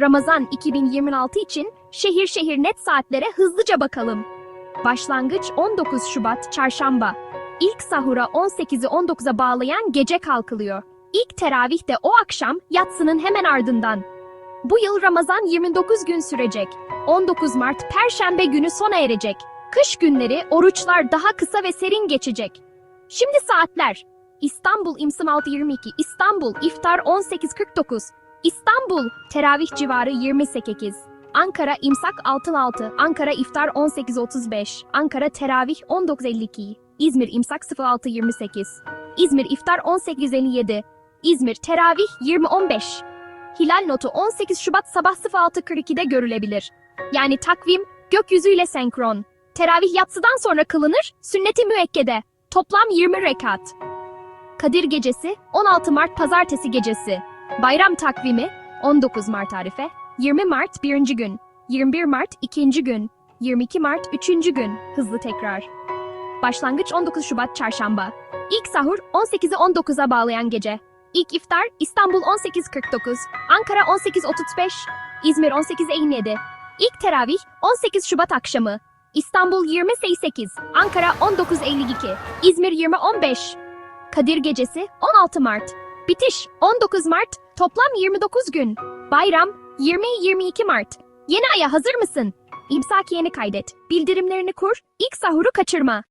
Ramazan 2026 için şehir şehir net saatlere hızlıca bakalım. Başlangıç 19 Şubat Çarşamba. İlk sahura 18'i 19'a bağlayan gece kalkılıyor. İlk teravih de o akşam yatsının hemen ardından. Bu yıl Ramazan 29 gün sürecek. 19 Mart Perşembe günü sona erecek. Kış günleri oruçlar daha kısa ve serin geçecek. Şimdi saatler. İstanbul İmsım 622, İstanbul İftar 18.49, İstanbul Teravih civarı 28, Ankara İmsak Altın Altı, Ankara İftar 18.35, Ankara Teravih 19.52, İzmir İmsak 06.28, İzmir İftar 18.57, İzmir Teravih 20.15. Hilal notu 18 Şubat sabah 06.42'de görülebilir. Yani takvim gökyüzüyle senkron. Teravih yatsıdan sonra kılınır, sünnet-i müekkede. Toplam 20 rekat. Kadir Gecesi 16 Mart Pazartesi Gecesi. Bayram takvimi 19 Mart Arife, 20 Mart 1. gün, 21 Mart 2. gün, 22 Mart 3. gün. Hızlı tekrar. Başlangıç 19 Şubat Çarşamba. İlk sahur 18'i 19'a bağlayan gece. İlk iftar İstanbul 18.49, Ankara 18.35, İzmir 18.57. İlk teravih 18 Şubat akşamı. İstanbul 20.8, Ankara 19.52, İzmir 20.15. Kadir Gecesi 16 Mart. Bitiş 19 Mart, toplam 29 gün. Bayram 20-22 Mart. Yeni aya hazır mısın? İmsak yeni kaydet. Bildirimlerini kur, ilk sahuru kaçırma.